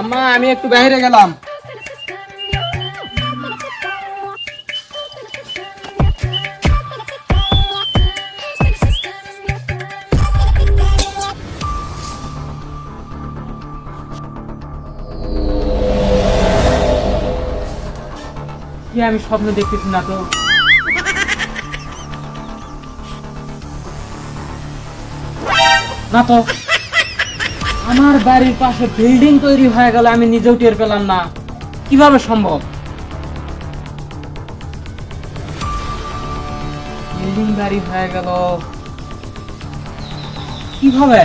আম্মা আমি একটু বাইরে গেলাম। কি আমি স্বপ্ন দেখতেছি না তো? না তো আমার বাড়ির পাশে বিল্ডিং তৈরি হয়ে গেল আমি নিজেও টের পেলাম না। কীভাবে সম্ভব? বিল্ডিং বাড়ি হয়ে গেল। কীভাবে?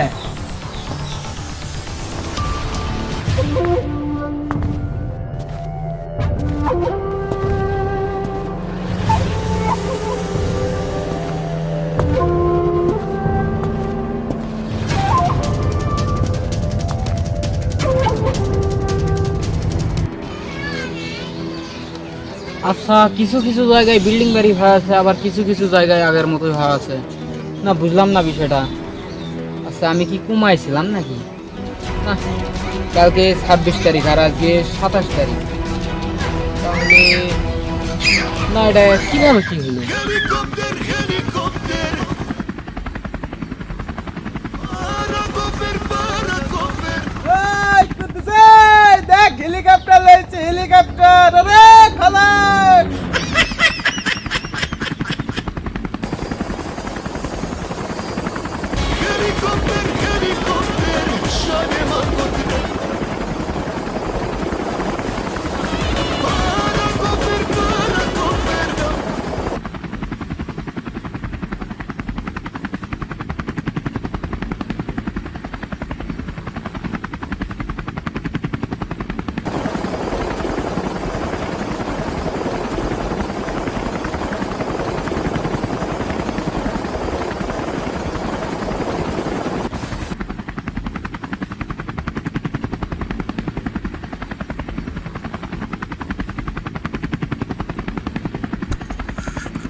আচ্ছা কিছু কিছু জায়গায় বিল্ডিং বাড়ি হয়ে আছে, আবার কিছু কিছু জায়গায় আগের মতোই ভাড়া আছে। না, বুঝলাম না বিষয়টা। আচ্ছা আমি কি কমাইছিলাম নাকি? কালকে ছাব্বিশ তারিখ আর আজকে সাতাশ তারিখ। তাহলে, না, এটা কীভাবে কি হলো? দেখ হেলিকপ্টার লইছে হেলিকপ্টার Aê!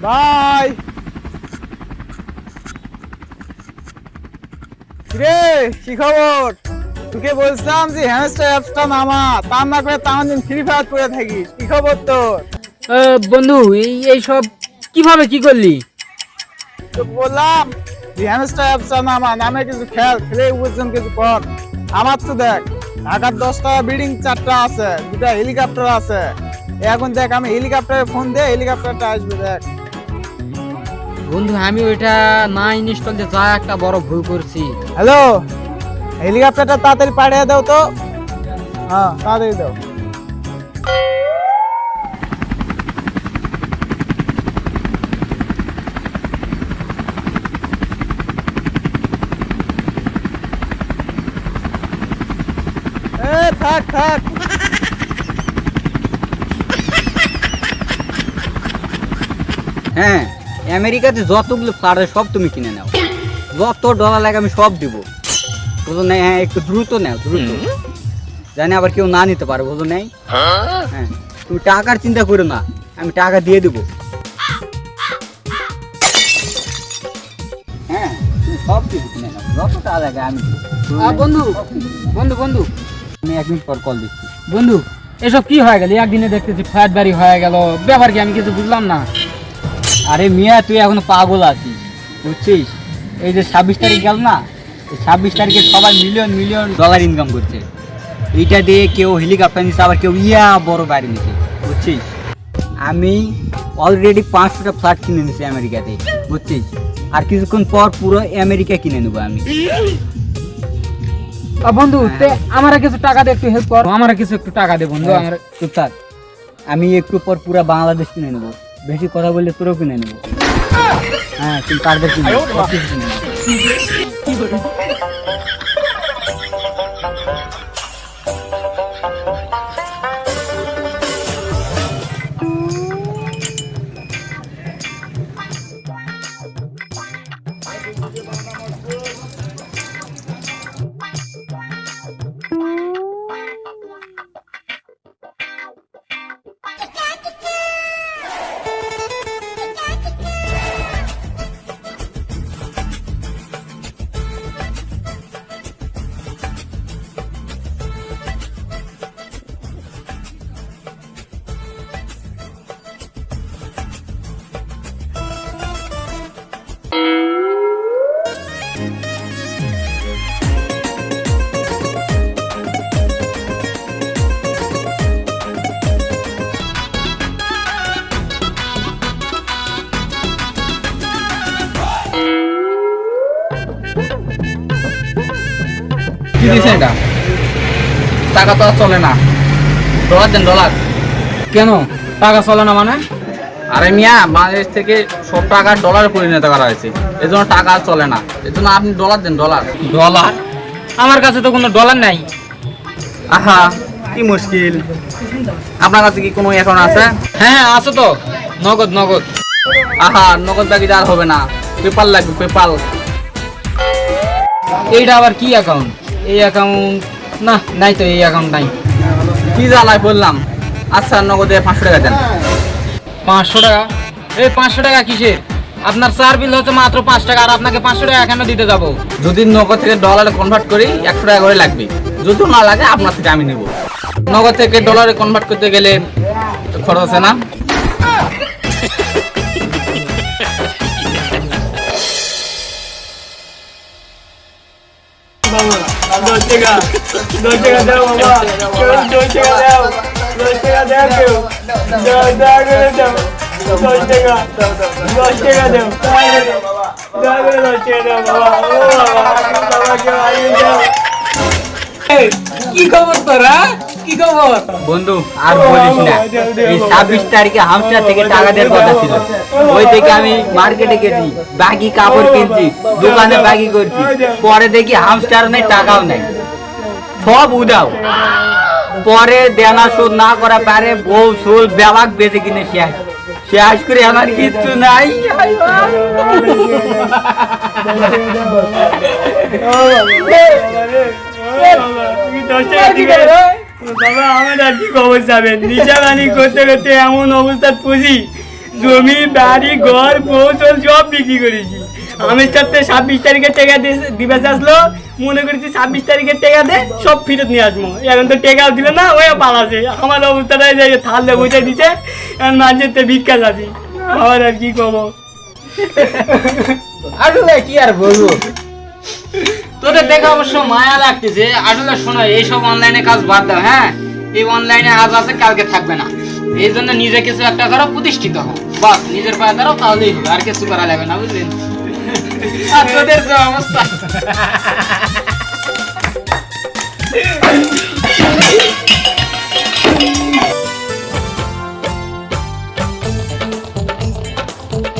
ভাই রে কি খবর? তোকে বলছিলাম যে হ্যামস্টার অ্যাপসটা নামা তার না করে তার দিন ফ্রি ফায়ার করে থাকিস। কি খবর তোর? বন্ধু এই সব কীভাবে কি করলি? তো বললাম যে হ্যামস্টার অ্যাপসটা নামা নামে কিছু খেল খেলে বুঝছেন কিছু কর। আমার তো দেখ ঢাকার দশটা বিল্ডিং চারটা আছে দুটা হেলিকপ্টার আছে। এখন দেখ আমি হেলিকপ্টারে ফোন দে হেলিকপ্টারটা আসবে দেখ। বন্ধু আমি ওইটা না ইনস্টল দিয়ে যা একটা বড় ভুল করছি। হ্যালো? হেলিকপ্টারটা তাড়াতাড়ি পাঠিয়ে দাও তো। হ্যাঁ তাড়াতাড়ি দাও। এ থাক থাক। হ্যাঁ আমেরিকাতে যতগুলো ফ্লাড হয় সব তুমি কিনে নাও। যত ডলার লাগে আমি সব দিব। বুঝো নাই হ্যাঁ একটু দ্রুত নাও দ্রুত। জানি আবার কেউ না নিতে পারে বুঝো নাই। হ্যাঁ? তুমি টাকার চিন্তা করো না আমি টাকা দিয়ে দেবো। হ্যাঁ তুমি সব কিছু কিনে নাও যত টাকা লাগে আমি বন্ধু বন্ধু বন্ধু। আমি এক মিনিট পর কল দিচ্ছি। বন্ধু এসব কি হয়ে গেল? একদিনে দেখতেছি ফ্ল্যাট বাড়ি হয়ে গেল। ব্যাপার কি আমি কিছু বুঝলাম না। আরে মিয়া তুই এখন পাগল আছিস বুঝছিস? এই যে ছাব্বিশ তারিখ গেল না ছাব্বিশ তারিখে সবাই মিলিয়ন মিলিয়ন ডলার ইনকাম করছে। এইটা দিয়ে কেউ হেলিকপ্টার নিচ্ছে আবার কেউ ইয়া বড় বাড়ি নিচ্ছে বুঝছিস? আমি অলরেডি পাঁচশোটা ফ্ল্যাট কিনে নিছি আমেরিকাতে বুঝছিস? আর কিছুক্ষণ পর পুরো আমেরিকা কিনে নেব আমি। বন্ধু আমার কিছু টাকা দে একটু হেল্প কর। আমার কিছু একটু টাকা দে বন্ধু আমার চুপ থাক আমি একটু পর পুরো বাংলাদেশ কিনে নেব। বেশি কথা বললে তোরও কিনে নেব। হ্যাঁ তুই কার্ডে কিনে সব কিছু কিনে নেব। দিয়েছেন এটা? টাকা তো আর চলে না। ডলার দেন ডলার। কেন? টাকা চলে না মানে? আরে মিয়া বাংলাদেশ থেকে সব টাকা ডলারে পরিণত করা হয়েছে। এই জন্য টাকা আর চলে না। এই জন্য আপনি ডলার দেন ডলার। ডলার? আমার কাছে তো কোনো ডলার নাই। আহা কি মুশকিল। আপনার কাছে কি কোনো অ্যাকাউন্ট আছে? হ্যাঁ আছে তো। নগদ নগদ। আহা নগদ বাকি আর হবে না। পেপাল লাগবে পেপাল এইটা আবার কি অ্যাকাউন্ট? এই অ্যাকাউন্ট না, নাই তো এই অ্যাকাউন্ট নাই। কি জ্বালায় বললাম আচ্ছা নগদে পাঁচশো টাকা দেন। পাঁচশো টাকা? এই পাঁচশো টাকা কিসের? আপনার চার বিল হচ্ছে মাত্র পাঁচ টাকা, আর আপনাকে পাঁচশো টাকা কেন দিতে যাব? যদি নগদ থেকে ডলারে কনভার্ট করি, একশো টাকা করে লাগবে। যদি না লাগে, আপনার থেকে আমি নেব। নগদ থেকে ডলারে কনভার্ট করতে গেলে খরচ আছে না? টাকা দশ টাকা দাও বাবা কেউ দশ টাকা দাও দশ টাকা দাও কেউ দাও দাও করে দাও দশ টাকা দশ টাকা দাও দাও করে দশ টাকা দাও বাবা ও বাবা বাবা কেউ আগে দাও কি খবর তোরা কি খবর বন্ধু আর বলিস না এই ছাব্বিশ তারিখে হামস্টার থেকে টাকা দেওয়ার কথা ছিল ওই থেকে আমি মার্কেটে গেছি বাকি কাপড় কিনছি দোকানে বাকি করছি পরে দেখি হামস্টার নেই টাকাও নেই সব উদাও। পরে দেনা শোধ না করা পারে বউ সোল ব্যাবাক বেঁচে কিনে শেষ শেষ করে আমার কিচ্ছু নাই। খবর করতে করতে এমন জমি বাড়ি ঘর বউ সব বিক্রি করেছি আমি সাথে ছাব্বিশ তারিখে টাকা দিবে আসলো মনে করেছি ছাব্বিশ তারিখের টাকা দে সব ফেরত নিয়ে আসব। এখন তো টাকাও দিল না ওই পালাছে আমার অবস্থাটাই যাই থাললে দিছে এখন মাঝে ভিক্ষা যাচ্ছি আমার আর কি খবর আসলে কি আর বলব? তোদের দেখে অবশ্য মায়া লাগতেছে। আসলে শোনো এইসব অনলাইনে কাজ বাদ দাও হ্যাঁ? এই অনলাইনে আজ আছে কালকে থাকবে না। এই জন্য নিজে কিছু একটা করো প্রতিষ্ঠিত হও। বাস নিজের পায়ে দাঁড়াও তাহলেই হবে। আর কিছু করা লাগবে না বুঝলেন তোদের যে অবস্থা।